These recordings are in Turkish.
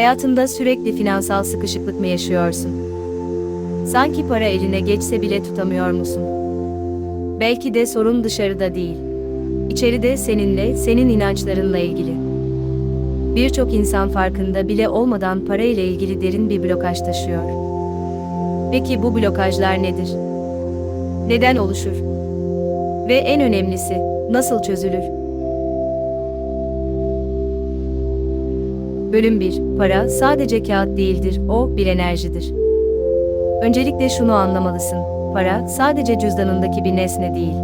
Hayatında sürekli finansal sıkışıklık mı yaşıyorsun? Sanki para eline geçse bile tutamıyor musun? Belki de sorun dışarıda değil. İçeride seninle, senin inançlarınla ilgili. Birçok insan farkında bile olmadan para ile ilgili derin bir blokaj taşıyor. Peki bu blokajlar nedir? Neden oluşur? Ve en önemlisi, nasıl çözülür? Bölüm 1. Para sadece kağıt değildir, o bir enerjidir. Öncelikle şunu anlamalısın. Para sadece cüzdanındaki bir nesne değil.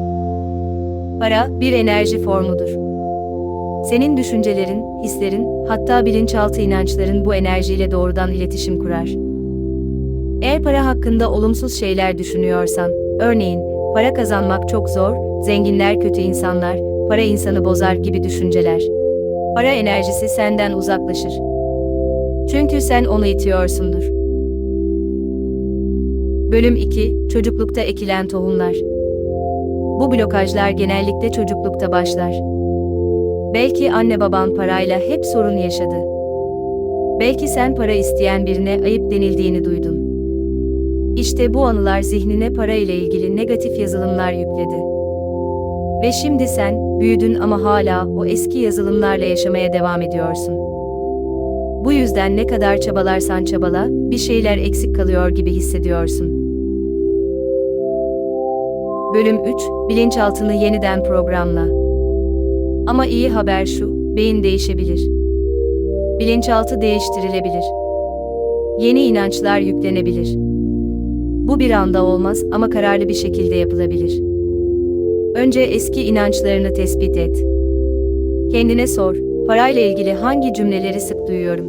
Para bir enerji formudur. Senin düşüncelerin, hislerin, hatta bilinçaltı inançların bu enerjiyle doğrudan iletişim kurar. Eğer para hakkında olumsuz şeyler düşünüyorsan, örneğin para kazanmak çok zor, zenginler kötü insanlar, para insanı bozar gibi düşünceler. Para enerjisi senden uzaklaşır. Çünkü sen onu itiyorsundur. Bölüm 2 Çocuklukta ekilen tohumlar. Bu blokajlar genellikle çocuklukta başlar. Belki anne baban parayla hep sorun yaşadı. Belki sen para isteyen birine ayıp denildiğini duydun. İşte bu anılar zihnine para ile ilgili negatif yazılımlar yükledi. Ve şimdi sen büyüdün ama hala o eski yazılımlarla yaşamaya devam ediyorsun. Bu yüzden ne kadar çabalarsan çabala, bir şeyler eksik kalıyor gibi hissediyorsun. Bölüm 3 Bilinçaltını yeniden programla. Ama iyi haber şu, beyin değişebilir. Bilinçaltı değiştirilebilir. Yeni inançlar yüklenebilir. Bu bir anda olmaz ama kararlı bir şekilde yapılabilir. Önce eski inançlarını tespit et. Kendine sor, parayla ilgili hangi cümleleri sık duyuyorum?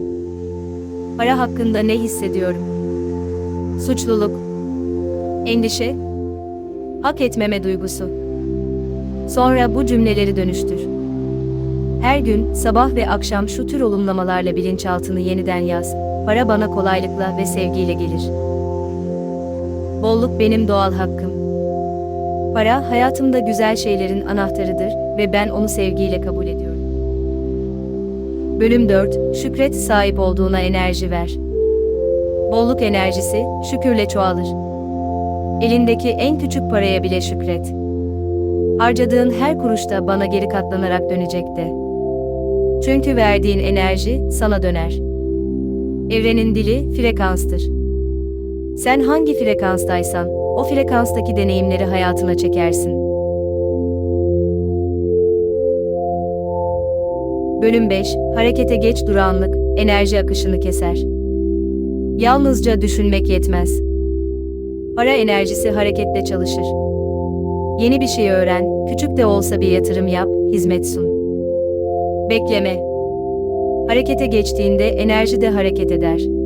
Para hakkında ne hissediyorum? Suçluluk, endişe, hak etmeme duygusu. Sonra bu cümleleri dönüştür. Her gün, sabah ve akşam şu tür olumlamalarla bilinçaltını yeniden yaz. Para bana kolaylıkla ve sevgiyle gelir. Bolluk benim doğal hakkım. Para, hayatımda güzel şeylerin anahtarıdır ve ben onu sevgiyle kabul ediyorum. Bölüm 4 Şükret sahip olduğuna enerji ver. Bolluk enerjisi, şükürle çoğalır. Elindeki en küçük paraya bile şükret. Harcadığın her kuruşta bana geri katlanarak dönecekti. Çünkü verdiğin enerji sana döner. Evrenin dili frekanstır. Sen hangi frekanstaysan, o frekanstaki deneyimleri hayatına çekersin. Bölüm 5 Harekete geç duranlık, enerji akışını keser. Yalnızca düşünmek yetmez. Para enerjisi hareketle çalışır. Yeni bir şey öğren, küçük de olsa bir yatırım yap, hizmet sun. Bekleme. Harekete geçtiğinde enerji de hareket eder.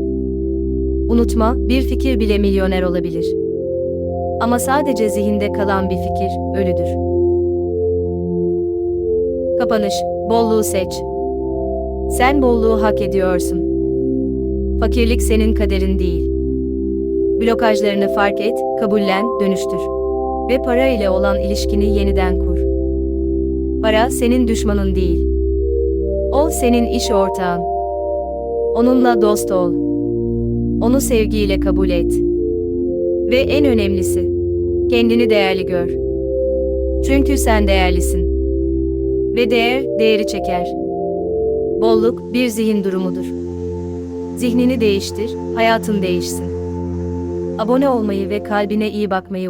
Unutma, bir fikir bile milyoner olabilir. Ama sadece zihinde kalan bir fikir ölüdür. Kapanış, bolluğu seç. Sen bolluğu hak ediyorsun. Fakirlik senin kaderin değil. Blokajlarını fark et, kabullen, dönüştür. Ve para ile olan ilişkini yeniden kur. Para senin düşmanın değil. O senin iş ortağın. Onunla dost ol. Onu sevgiyle kabul et. Ve en önemlisi, kendini değerli gör. Çünkü sen değerlisin. Ve değer, değeri çeker. Bolluk bir zihin durumudur. Zihnini değiştir, hayatın değişsin. Abone olmayı ve kalbine iyi bakmayı unutma.